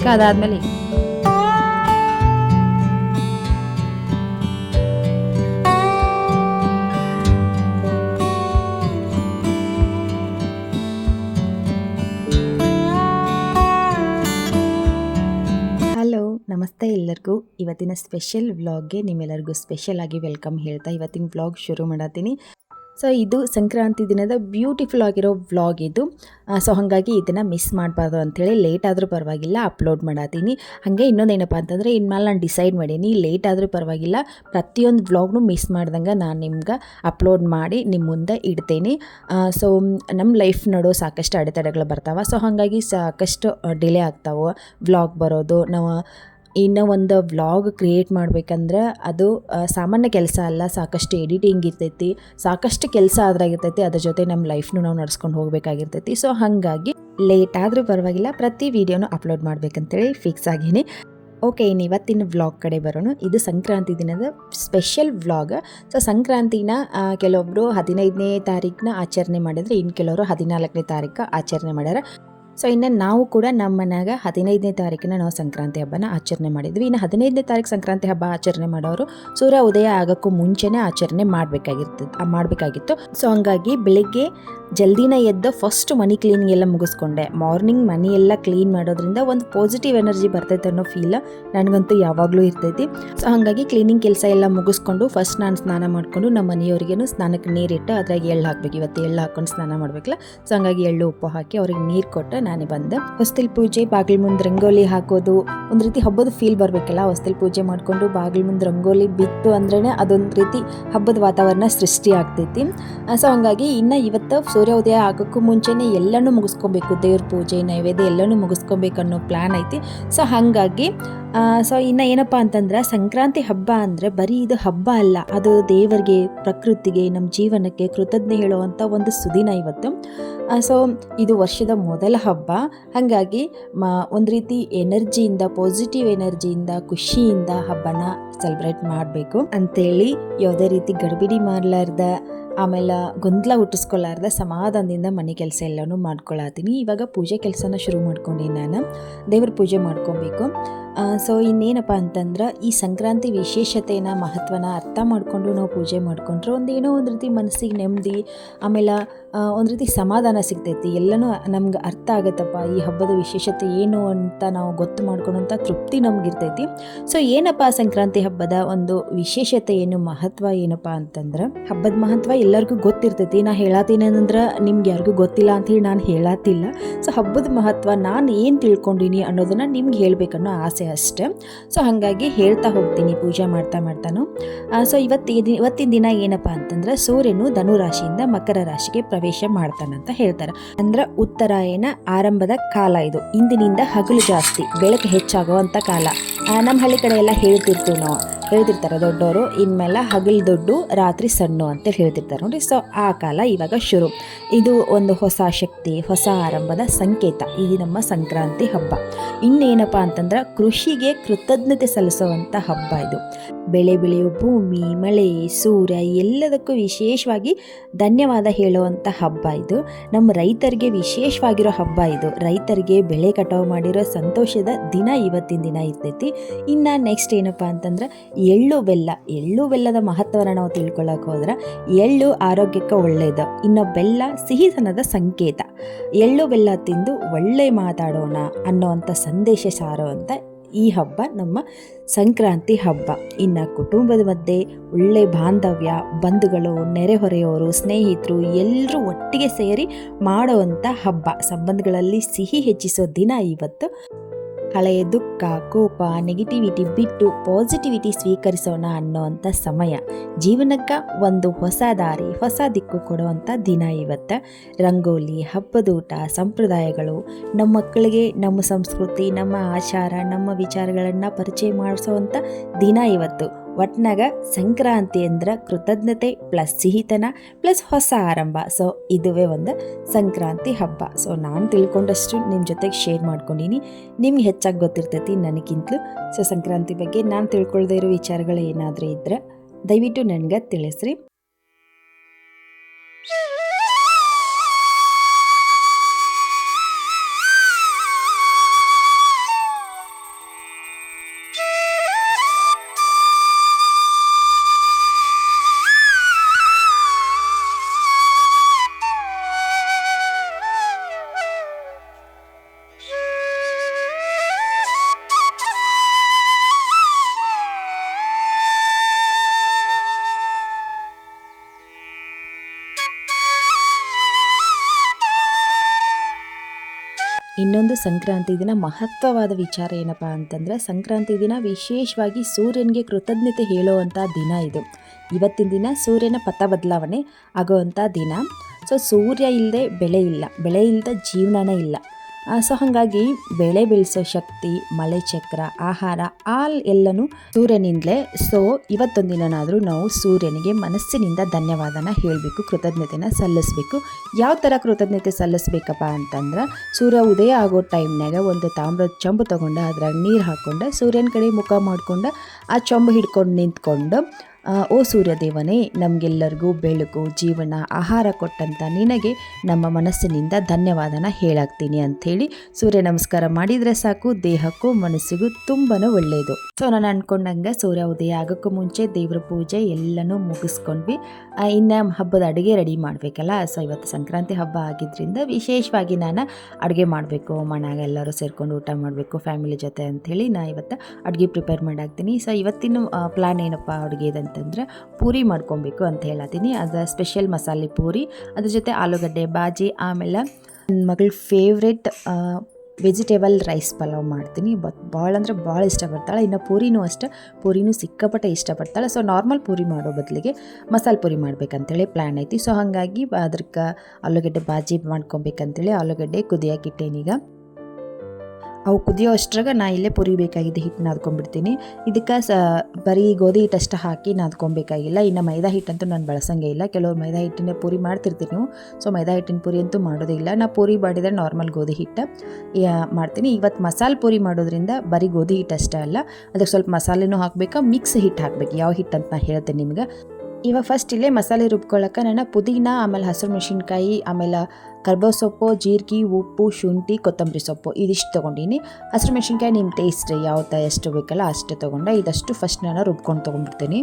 Okay ಅದಾದಮೇಲೆ hello, ನಮಸ್ತೆ ಎಲ್ಲರಿಗೂ. ಇವತ್ತಿನ ಸ್ಪೆಷಲ್ ವ್ಲಾಗ್ಗೆ ನಿಮ್ಮೆಲ್ಲರಿಗೂ ಸ್ಪೆಷಲ್ ಆಗಿ ವೆಲ್ಕಮ್ ಹೇಳ್ತಾ ಇವತ್ತಿನ ವ್ಲಾಗ್ ಶುರು ಮಾಡತ್ತೀನಿ. ಸೊ ಇದು ಸಂಕ್ರಾಂತಿ ದಿನದ ಬ್ಯೂಟಿಫುಲ್ ಆಗಿರೋ ವ್ಲಾಗ್ ಇದು. ಸೊ ಹಾಗಾಗಿ ಇದನ್ನು ಮಿಸ್ ಮಾಡಬಾರ್ದು ಅಂಥೇಳಿ ಲೇಟ್ ಆದರೂ ಪರವಾಗಿಲ್ಲ ಅಪ್ಲೋಡ್ ಮಾಡತ್ತೀನಿ ಹಾಗೆ ಇನ್ನೊಂದೇನಪ್ಪ ಅಂತಂದರೆ ಇನ್ಮೇಲೆ ನಾನು ಡಿಸೈಡ್ ಮಾಡೀನಿ ಲೇಟ್ ಆದರೂ ಪರವಾಗಿಲ್ಲ, ಪ್ರತಿಯೊಂದು ವ್ಲಾಗ್ನು ಮಿಸ್ ಮಾಡ್ದಂಗೆ ನಾನು ನಿಮ್ಗೆ ಅಪ್ಲೋಡ್ ಮಾಡಿ ನಿಮ್ಮ ಮುಂದೆ ಇಡ್ತೀನಿ. ಸೊ ನಮ್ಮ ಲೈಫ್ ನಡು ಸಾಕಷ್ಟು ಅಡೆತಡೆಗಳು ಬರ್ತಾವೆ. ಸೊ ಹಾಗಾಗಿ ಸಾಕಷ್ಟು ಡಿಲೇ ಆಗ್ತಾವೆ ವ್ಲಾಗ್ ಬರೋದು. ನಾವು ಇನ್ನೂ ಒಂದು ವ್ಲಾಗ್ ಕ್ರಿಯೇಟ್ ಮಾಡ್ಬೇಕಂದ್ರೆ ಅದು ಸಾಮಾನ್ಯ ಕೆಲಸ ಅಲ್ಲ, ಸಾಕಷ್ಟು ಎಡಿಟಿಂಗ್ ಇರ್ತೈತಿ, ಸಾಕಷ್ಟು ಕೆಲಸ ಆದ್ರಾಗಿರ್ತೈತಿ, ಅದ್ರ ಜೊತೆ ನಮ್ಮ ಲೈಫ್ನು ನಾವು ನಡ್ಸ್ಕೊಂಡು ಹೋಗ್ಬೇಕಾಗಿರ್ತೈತಿ. ಸೊ ಹಾಗಾಗಿ ಲೇಟ್ ಆದರೂ ಪರವಾಗಿಲ್ಲ, ಪ್ರತಿ ವೀಡಿಯೋನು ಅಪ್ಲೋಡ್ ಮಾಡ್ಬೇಕಂತೇಳಿ ಫಿಕ್ಸ್ ಆಗೀನಿ. ಓಕೆ ಇನ್ನು ಇವತ್ತಿನ ವ್ಲಾಗ್ ಕಡೆ ಬರೋಣ. ಇದು ಸಂಕ್ರಾಂತಿ ದಿನದ ಸ್ಪೆಷಲ್ ವ್ಲಾಗ್. ಸೊ ಸಂಕ್ರಾಂತಿನ ಕೆಲವೊಬ್ಬರು ಹದಿನೈದನೇ ತಾರೀಕನ್ನ ಆಚರಣೆ ಮಾಡಿದ್ರೆ, ಇನ್ನು ಕೆಲವರು ಹದಿನಾಲ್ಕನೇ ತಾರೀಕು ಆಚರಣೆ ಮಾಡ್ಯಾರ. ಸೊ ಇನ್ನು ನಾವು ಕೂಡ ನಮ್ಮ ಮನೆಯಾಗ ಹದಿನೈದನೇ ತಾರೀಕಿನ ನಾವು ಸಂಕ್ರಾಂತಿ ಹಬ್ಬನ ಆಚರಣೆ ಮಾಡಿದ್ವಿ. ಇನ್ನು ಹದಿನೈದನೇ ತಾರೀಕು ಸಂಕ್ರಾಂತಿ ಹಬ್ಬ ಆಚರಣೆ ಮಾಡೋರು ಸೂರ್ಯ ಉದಯ ಆಗೋಕ್ಕೂ ಮುಂಚೆನೇ ಆಚರಣೆ ಮಾಡಬೇಕಾಗಿರ್ತದೆ, ಮಾಡಬೇಕಾಗಿತ್ತು. ಸೊ ಹಂಗಾಗಿ ಬೆಳಿಗ್ಗೆ ಜಲ್ದಿನ ಎದ್ದು ಫಸ್ಟ್ ಮನಿ ಕ್ಲೀನಿಂಗ್ ಎಲ್ಲ ಮುಗಿಸ್ಕೊಂಡೆ. ಮಾರ್ನಿಂಗ್ ಮನಿ ಎಲ್ಲ ಕ್ಲೀನ್ ಮಾಡೋದ್ರಿಂದ ಒಂದು ಪಾಸಿಟಿವ್ ಎನರ್ಜಿ ಬರ್ತೈತೆ ಅನ್ನೋ ಫೀಲ್ ನನಗಂತೂ ಯಾವಾಗಲೂ ಇರ್ತೈತಿ. ಸೊ ಹಾಗಾಗಿ ಕ್ಲೀನಿಂಗ್ ಕೆಲಸ ಎಲ್ಲ ಮುಗಿಸ್ಕೊಂಡು ಫಸ್ಟ್ ನಾನು ಸ್ನಾನ ಮಾಡಿಕೊಂಡು ನಮ್ಮ ಮನೆಯವ್ರಿಗೇನು ಸ್ನಾನಕ್ಕೆ ನೀರಿಟ್ಟು ಅದ್ರಾಗ ಎಳ್ಳು ಹಾಕ್ಬೇಕು. ಇವತ್ತು ಎಳ್ಳು ಹಾಕೊಂಡು ಸ್ನಾನ ಮಾಡ್ಬೇಕಲ್ಲ? ಸೊ ಹಂಗಾಗಿ ಎಳ್ಳು, ಉಪ್ಪು ಹಾಕಿ ಅವ್ರಿಗೆ ನೀರು ಕೊಟ್ಟು ನಾನೇ ಬಂದೆ. ಹೊಸ್ತಿಲ್ ಪೂಜೆ, ಬಾಗಿಲ ಮುಂದೆ ರಂಗೋಲಿ ಹಾಕೋದು, ಒಂದು ರೀತಿ ಹಬ್ಬದ ಫೀಲ್ ಬರಬೇಕಲ್ಲ? ಹೊಸ್ತಿಲ್ ಪೂಜೆ ಮಾಡಿಕೊಂಡು ಬಾಗಿಲ ಮುಂದೆ ರಂಗೋಲಿ ಬಿತ್ತು ಅಂದ್ರೇ ಅದೊಂದು ರೀತಿ ಹಬ್ಬದ ವಾತಾವರಣ ಸೃಷ್ಟಿ ಆಗ್ತೈತಿ. ಸೊ ಹಂಗಾಗಿ ಇನ್ನು ಇವತ್ತು ಸೂರ್ಯೋದಯ ಆಗೋಕ್ಕೂ ಮುಂಚೆನೇ ಎಲ್ಲನೂ ಮುಗಿಸ್ಕೊಬೇಕು. ದೇವ್ರ ಪೂಜೆ, ನೈವೇದ್ಯ ಎಲ್ಲನೂ ಮುಗಿಸ್ಕೊಬೇಕು ಅನ್ನೋ ಪ್ಲ್ಯಾನ್ ಐತಿ. ಸೊ ಹಾಗಾಗಿ ಸೊ ಇನ್ನು ಏನಪ್ಪ ಅಂತಂದ್ರೆ ಸಂಕ್ರಾಂತಿ ಹಬ್ಬ ಅಂದರೆ ಬರೀ ಇದು ಹಬ್ಬ ಅಲ್ಲ, ಅದು ದೇವರಿಗೆ, ಪ್ರಕೃತಿಗೆ ನಮ್ಮ ಜೀವನಕ್ಕೆ ಕೃತಜ್ಞ ಹೇಳುವಂಥ ಒಂದು ಸುದಿನ ಇವತ್ತು. ಸೊ ಇದು ವರ್ಷದ ಮೊದಲ ಹಬ್ಬ. ಹಾಗಾಗಿ ಒಂದು ರೀತಿ ಎನರ್ಜಿಯಿಂದ ಪಾಸಿಟಿವ್ ಎನರ್ಜಿಯಿಂದ ಖುಷಿಯಿಂದ ಹಬ್ಬನ ಸೆಲೆಬ್ರೇಟ್ ಮಾಡಬೇಕು. ಅಂತೇಳಿ ಯಾವುದೇ ರೀತಿ ಗಡಿಬಿಡಿ ಮಾಡಲಾರ್ದ ಆಮೇಲೆ ಗೊಂದಲ ಹುಟ್ಟಿಸ್ಕೊಳ್ಳಾರ್ದ ಸಮಾಧಾನದಿಂದ ಮನೆ ಕೆಲಸ ಎಲ್ಲನೂ ಮಾಡ್ಕೊಳತ್ತೀನಿ. ಇವಾಗ ಪೂಜೆ ಕೆಲಸನ ಶುರು ಮಾಡ್ಕೊಂಡು ನಾನು. ದೇವ್ರ ಪೂಜೆ ಮಾಡ್ಕೊಬೇಕು. ಸೊ ಇನ್ನೇನಪ್ಪ ಅಂತಂದ್ರೆ ಈ ಸಂಕ್ರಾಂತಿ ವಿಶೇಷತೆನ ಮಹತ್ವನ ಅರ್ಥ ಮಾಡಿಕೊಂಡು ನಾವು ಪೂಜೆ ಮಾಡಿಕೊಂಡ್ರೆ ಒಂದು ಏನೋ ಒಂದು ರೀತಿ ಮನಸ್ಸಿಗೆ ನೆಮ್ಮದಿ, ಆಮೇಲೆ ಒಂದು ರೀತಿ ಸಮಾಧಾನ ಸಿಗ್ತೈತಿ. ಎಲ್ಲನೂ ನಮ್ಗೆ ಅರ್ಥ ಆಗುತ್ತಪ್ಪ. ಈ ಹಬ್ಬದ ವಿಶೇಷತೆ ಏನು ಅಂತ ನಾವು ಗೊತ್ತು ಮಾಡ್ಕೊಳ್ಳೋಂಥ ತೃಪ್ತಿ ನಮಗಿರ್ತೈತಿ. ಸೊ ಏನಪ್ಪ ಸಂಕ್ರಾಂತಿ ಹಬ್ಬದ ಒಂದು ವಿಶೇಷತೆ ಏನು ಮಹತ್ವ ಏನಪ್ಪ ಅಂತಂದ್ರೆ, ಹಬ್ಬದ ಮಹತ್ವ ಎಲ್ಲರಿಗೂ ಗೊತ್ತಿರ್ತೈತಿ. ನಾ ಹೇಳತ್ತೀನಿ ಅಂದ್ರೆ ನಿಮ್ಗೆ ಯಾರಿಗೂ ಗೊತ್ತಿಲ್ಲ ಅಂತ ಹೇಳಿ ನಾನು ಹೇಳತ್ತಿಲ್ಲ ಸೊ ಹಬ್ಬದ ಮಹತ್ವ ನಾನು ಏನು ತಿಳ್ಕೊಂಡಿನಿ ಅನ್ನೋದನ್ನು ನಿಮ್ಗೆ ಹೇಳಬೇಕನ್ನೋ ಆಸೆ ಅಷ್ಟೆ. ಸೊ ಹಾಗಾಗಿ ಹೇಳ್ತಾ ಹೋಗ್ತೀನಿ, ಪೂಜೆ ಮಾಡ್ತಾ ಮಾಡ್ತಾನು. ಸೊ ಇವತ್ತಿನ ಇವತ್ತಿನ ದಿನ ಏನಪ್ಪ ಅಂತಂದ್ರೆ, ಸೂರ್ಯನು ಧನು ರಾಶಿಯಿಂದ ಮಕರ ರಾಶಿಗೆ ಪ್ರವೇಶ ಮಾಡ್ತಾನಂತ ಹೇಳ್ತಾರೆ. ಅಂದ್ರೆ ಉತ್ತರಾಯಣ ಆರಂಭದ ಕಾಲ ಇದು. ಇಂದಿನಿಂದ ಹಗಲು ಜಾಸ್ತಿ, ಬೆಳಕು ಹೆಚ್ಚಾಗುವಂಥ ಕಾಲ. ನಮ್ಮ ಹಳ್ಳಿ ಕಡೆ ಎಲ್ಲ ಹೇಳ್ತಿರ್ತೀವಿ ನಾವು. ಹೇಳ್ತಿರ್ತಾರೆ ದೊಡ್ಡವರು ಇನ್ಮೇಲೆ ಹಗಲು ದೊಡ್ಡು, ರಾತ್ರಿ ಸಣ್ಣು ಅಂತ ಹೇಳ್ತಿರ್ತಾರೆ ನೋಡಿ ಸೊ ಆ ಕಾಲ ಇವಾಗ ಶುರು. ಇದು ಒಂದು ಹೊಸ ಶಕ್ತಿ, ಹೊಸ ಆರಂಭದ ಸಂಕೇತ. ಇದು ನಮ್ಮ ಸಂಕ್ರಾಂತಿ ಹಬ್ಬ. ಇನ್ನೇನಪ್ಪ ಅಂತಂದ್ರೆ ಕೃಷಿಗೆ ಕೃತಜ್ಞತೆ ಸಲ್ಲಿಸುವಂಥ ಹಬ್ಬ ಇದು. ಬೆಳೆ ಬೆಳೆಯೋ ಭೂಮಿ, ಮಳೆ, ಸೂರ್ಯ ಎಲ್ಲದಕ್ಕೂ ವಿಶೇಷವಾಗಿ ಧನ್ಯವಾದ ಹೇಳುವಂಥ ಹಬ್ಬ ಇದು. ನಮ್ಮ ರೈತರಿಗೆ ವಿಶೇಷವಾಗಿರೋ ಹಬ್ಬ ಇದು. ರೈತರಿಗೆ ಬೆಳೆ ಕಟಾವು ಮಾಡಿರೋ ಸಂತೋಷದ ದಿನ ಇವತ್ತಿನ ದಿನ ಇರ್ತೈತಿ. ಇನ್ನು ನೆಕ್ಸ್ಟ್ ಏನಪ್ಪ ಅಂತಂದ್ರೆ ಎಳ್ಳು ಬೆಲ್ಲ, ಎಳ್ಳು ಬೆಲ್ಲದ ಮಹತ್ವವನ್ನು ನಾವು ತಿಳ್ಕೊಳ್ಳೋಕೆ ಹೋದ್ರೆ ಎಳ್ಳು ಆರೋಗ್ಯಕ್ಕೆ ಒಳ್ಳೆಯದು ಇನ್ನು ಬೆಲ್ಲ ಸಿಹಿತನದ ಸಂಕೇತ. ಎಳ್ಳು ಬೆಲ್ಲ ತಿಂದು ಒಳ್ಳೆ ಮಾತಾಡೋಣ ಅನ್ನೋವಂಥ ಸಂದೇಶ ಸಾರುವಂಥ ಈ ಹಬ್ಬ ನಮ್ಮ ಸಂಕ್ರಾಂತಿ ಹಬ್ಬ. ಇನ್ನು ಕುಟುಂಬದ ಮಧ್ಯೆ ಒಳ್ಳೆ ಬಾಂಧವ್ಯ, ಬಂಧುಗಳು ನೆರೆಹೊರೆಯವರು ಸ್ನೇಹಿತರು ಎಲ್ಲರೂ ಒಟ್ಟಿಗೆ ಸೇರಿ ಮಾಡುವಂಥ ಹಬ್ಬ. ಸಂಬಂಧಗಳಲ್ಲಿ ಸಿಹಿ ಹೆಚ್ಚಿಸೋ ದಿನ ಇವತ್ತು. ಹಳೆಯ ದುಃಖ, ಕೋಪ ನೆಗೆಟಿವಿಟಿ ಬಿಟ್ಟು ಪಾಸಿಟಿವಿಟಿ ಸ್ವೀಕರಿಸೋಣ ಅನ್ನೋವಂಥ ಸಮಯ. ಜೀವನಕ್ಕೆ ಒಂದು ಹೊಸ ದಾರಿ, ಹೊಸ ದಿಕ್ಕು ಕೊಡುವಂಥ ದಿನ ಇವತ್ತು. ರಂಗೋಲಿ, ಹಬ್ಬದೂಟ, ಸಂಪ್ರದಾಯಗಳು, ನಮ್ಮ ಮಕ್ಕಳಿಗೆ ನಮ್ಮ ಸಂಸ್ಕೃತಿ, ನಮ್ಮ ಆಚಾರ, ನಮ್ಮ ವಿಚಾರಗಳನ್ನು ಪರಿಚಯ ಮಾಡಿಸೋವಂಥ ದಿನ ಇವತ್ತು. ಒಟ್ನಾಗ ಸಂಕ್ರಾಂತಿ ಅಂದ್ರೆ ಕೃತಜ್ಞತೆ ಪ್ಲಸ್ ಸಿಹಿತನ ಪ್ಲಸ್ ಹೊಸ ಆರಂಭ. ಸೊ ಇದುವೇ ಒಂದು ಸಂಕ್ರಾಂತಿ ಹಬ್ಬ. ಸೊ ನಾನು ತಿಳ್ಕೊಂಡಷ್ಟು ನಿಮ್ಮ ಜೊತೆಗೆ ಶೇರ್ ಮಾಡ್ಕೊಂಡೀನಿ. ನಿಮ್ಗೆ ಹೆಚ್ಚಾಗಿ ಗೊತ್ತಿರ್ತೈತಿ ನನಗಿಂತಲೂ. ಸೊ ಸಂಕ್ರಾಂತಿ ಬಗ್ಗೆ ನಾನು ತಿಳ್ಕೊಳ್ದೇ ಇರೋ ವಿಚಾರಗಳು ಏನಾದರೂ ಇದ್ದರೆ ದಯವಿಟ್ಟು ನನಗೆ ತಿಳಿಸ್ರಿ. ಇನ್ನೊಂದು ಸಂಕ್ರಾಂತಿ ದಿನ ಮಹತ್ವವಾದ ವಿಚಾರ ಏನಪ್ಪ ಅಂತಂದರೆ, ಸಂಕ್ರಾಂತಿ ದಿನ ವಿಶೇಷವಾಗಿ ಸೂರ್ಯನಿಗೆ ಕೃತಜ್ಞತೆ ಹೇಳುವಂಥ ದಿನ ಇದು. ಇವತ್ತಿನ ದಿನ ಸೂರ್ಯನ ಪಥ ಬದಲಾವಣೆ ಆಗುವಂಥ ದಿನ. ಸೊ ಸೂರ್ಯ ಇಲ್ಲದೆ ಬೆಳೆ ಇಲ್ಲ. ಬೆಳೆ ಇಲ್ಲದ ಜೀವನನೇ ಇಲ್ಲ. ಸೊ ಹಾಗಾಗಿ ಬೆಳೆ ಬೆಳೆಸೋ ಶಕ್ತಿ, ಮಳೆ ಚಕ್ರ, ಆಹಾರ ಆಲ್ ಎಲ್ಲನೂ ಸೂರ್ಯನಿಂದಲೇ. ಸೊ ಇವತ್ತೊಂದಿನಾದರೂ ನಾವು ಸೂರ್ಯನಿಗೆ ಮನಸ್ಸಿನಿಂದ ಧನ್ಯವಾದನ ಹೇಳಬೇಕು, ಕೃತಜ್ಞತೆನ ಸಲ್ಲಿಸಬೇಕು. ಯಾವ ಥರ ಕೃತಜ್ಞತೆ ಸಲ್ಲಿಸ್ಬೇಕಪ್ಪ ಅಂತಂದ್ರೆ, ಸೂರ್ಯ ಉದಯ ಆಗೋ ಟೈಮ್ನಾಗ ಒಂದು ತಾಮ್ರದ ಚಂಬು ತೊಗೊಂಡು ಅದ್ರಾಗ ನೀರು ಹಾಕ್ಕೊಂಡು ಸೂರ್ಯನ ಕಡೆ ಮುಖ ಮಾಡಿಕೊಂಡು, ಆ ಚಂಬು ಹಿಡ್ಕೊಂಡು ನಿಂತ್ಕೊಂಡು ಓ ಸೂರ್ಯದೇವನೇ, ನಮಗೆಲ್ಲರಿಗೂ ಬೆಳಕು, ಜೀವನ, ಆಹಾರ ಕೊಟ್ಟಂತ ನಿನಗೆ ನಮ್ಮ ಮನಸ್ಸಿನಿಂದ ಧನ್ಯವಾದನ ಹೇಳಾಗ್ತೀನಿ ಅಂಥೇಳಿ ಸೂರ್ಯ ನಮಸ್ಕಾರ ಮಾಡಿದರೆ ಸಾಕು. ದೇಹಕ್ಕೂ ಮನಸ್ಸಿಗೂ ತುಂಬಾ ಒಳ್ಳೆಯದು ಸೊ, ನಾನು ಅಂದ್ಕೊಂಡಂಗೆ ಸೂರ್ಯ ಉದಯ ಆಗೋಕ್ಕೂ ಮುಂಚೆ ದೇವ್ರ ಪೂಜೆ ಎಲ್ಲನೂ ಮುಗಿಸ್ಕೊಂಡ್ವಿ. ಇನ್ನು ಹಬ್ಬದ ಅಡುಗೆ ರೆಡಿ ಮಾಡಬೇಕಲ್ಲ, ಸೊ ಇವತ್ತು ಸಂಕ್ರಾಂತಿ ಹಬ್ಬ ಆಗಿದ್ದರಿಂದ ವಿಶೇಷವಾಗಿ ನಾನು ಅಡುಗೆ ಮಾಡಬೇಕು ಮನೆಯಾಗ ಎಲ್ಲರೂ ಸೇರ್ಕೊಂಡು ಊಟ ಮಾಡಬೇಕು, ಫ್ಯಾಮಿಲಿ ಜೊತೆ ಅಂಥೇಳಿ ನಾ ಇವತ್ತು ಅಡುಗೆ ಪ್ರಿಪೇರ್ ಮಾಡಾಕ್ತೀನಿ ಸೊ ಇವತ್ತಿನ ಪ್ಲ್ಯಾನ್ ಏನಪ್ಪ ಅಡುಗೆದಂತ ಅಂತಂದರೆ ಪೂರಿ ಮಾಡ್ಕೊಬೇಕು ಅಂತ ಹೇಳತ್ತೀನಿ. ಅದು ಸ್ಪೆಷಲ್ ಮಸಾಲೆ ಪೂರಿ, ಅದ್ರ ಜೊತೆ ಆಲೂಗಡ್ಡೆ, ಬಾಜಿ, ಆಮೇಲೆ ನನ್ನ ಮಗಳ ಫೇವ್ರೆಟ್ ವೆಜಿಟೇಬಲ್ ರೈಸ್ ಪಲಾವ್ ಮಾಡ್ತೀನಿ. ಬಟ್ ಭಾಳ ಅಂದರೆ ಭಾಳ ಇಷ್ಟಪಡ್ತಾಳೆ. ಇನ್ನು ಪೂರಿನೂ ಅಷ್ಟೆ, ಪೂರಿನೂ ಸಿಕ್ಕಾಪಟ್ಟೆ ಇಷ್ಟಪಡ್ತಾಳೆ. ಸೊ ನಾರ್ಮಲ್ ಪೂರಿ ಮಾಡೋ ಬದಲಿಗೆ ಮಸಾಲೆ ಪೂರಿ ಮಾಡ್ಬೇಕಂತೇಳಿ ಪ್ಲ್ಯಾನ್ ಐತಿ. ಸೊ ಹಾಗಾಗಿ ಅದಕ್ಕೆ ಆಲೂಗಡ್ಡೆ ಬಾಜಿ ಮಾಡ್ಕೊಬೇಕಂತೇಳಿ ಆಲೂಗಡ್ಡೆ ಕುದಿಯಾಕಿಟ್ಟೇನೀಗ ಅವು ಕುದಿಯೋ ಅಷ್ಟ್ರಾಗ ನಾ ಇಲ್ಲೇ ಪುರಿಬೇಕಾಗಿದೆ ಹಿಟ್ಟು ನಾದ್ಕೊಂಡ್ಬಿಡ್ತೀನಿ ಇದಕ್ಕೆ ಸ, ಬರೀ ಗೋಧಿ ಹಿಟ್ಟಷ್ಟು ಹಾಕಿ ನಾದ್ಕೊಬೇಕಾಗಿಲ್ಲ. ಇನ್ನು ಮೈದಾ ಹಿಟ್ಟಂತೂ ನಾನು ಬಳಸಂಗೆ ಇಲ್ಲ. ಕೆಲವ್ರು ಮೈದಾ ಹಿಟ್ಟಿನ ಪೂರಿ ಮಾಡ್ತಿರ್ತೀನಿ. ನೀವು ಸೊ, ಮೈದಾ ಹಿಟ್ಟಿನ ಪೂರಿ ಅಂತೂ ಮಾಡೋದೇ ಇಲ್ಲ. ನಾ ಪೂರಿ ಮಾಡಿದರೆ ನಾರ್ಮಲ್ ಗೋಧಿ ಹಿಟ್ಟು ಮಾಡ್ತೀನಿ. ಇವತ್ತು ಮಸಾಲೆ ಪೂರಿ ಮಾಡೋದ್ರಿಂದ ಬರೀ ಗೋಧಿ ಹಿಟ್ಟು ಅಷ್ಟೇ ಅಲ್ಲ. ಅದಕ್ಕೆ ಸ್ವಲ್ಪ ಮಸಾಲೆನೂ ಹಾಕಬೇಕಾ ಮಿಕ್ಸ್ ಹಿಟ್ಟು ಹಾಕಬೇಕು. ಯಾವ ಹಿಟ್ಟು ಅಂತ ನಾನು ಹೇಳ್ತೇನೆ ನಿಮ್ಗೆ. ಇವಾಗ ಫಸ್ಟ್ ಇಲ್ಲೇ ಮಸಾಲೆ ರುಬ್ಕೊಳ್ಳೋಕೆ ನಾನು ಪುದೀನ, ಆಮೇಲೆ ಹಸಿರು ಮೆಣಸಿನ್ಕಾಯಿ, ಆಮೇಲೆ ಕರ್ಬೇವು ಸೊಪ್ಪು, ಜೀರಿಗೆ, ಉಪ್ಪು, ಶುಂಠಿ, ಕೊತ್ತಂಬರಿ ಸೊಪ್ಪು ಇದಿಷ್ಟು ತೊಗೊಂಡಿನಿ. ಹಸಿರು ಮೆಣಸಿನ್ಕಾಯಿ ನಿಮ್ಮ ಟೇಸ್ಟ್ ಯಾವ ಥರ ಎಷ್ಟು ಬೇಕಲ್ಲ ಅಷ್ಟು ತೊಗೊಂಡೆ ಇದಷ್ಟು ಫಸ್ಟ್ ನಾನು ರುಬ್ಕೊಂಡು ತೊಗೊಂಡ್ಬಿಡ್ತೀನಿ.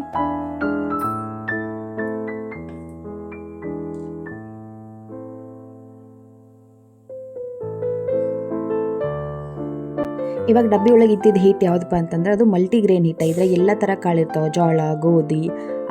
ಇವಾಗ ಡಬ್ಬಿ ಒಳಗೆ ಇದ್ದಿದ್ದು ಹೀಟ್ ಯಾವುದಪ್ಪ ಅಂತಂದ್ರೆ ಅದು ಮಲ್ಟಿಗ್ರೇನ್ ಹೀಟ್ ಇದ್ರೆ ಎಲ್ಲ ಥರ ಕಾಳಿರ್ತಾವೆ ಜೋಳ, ಗೋಧಿ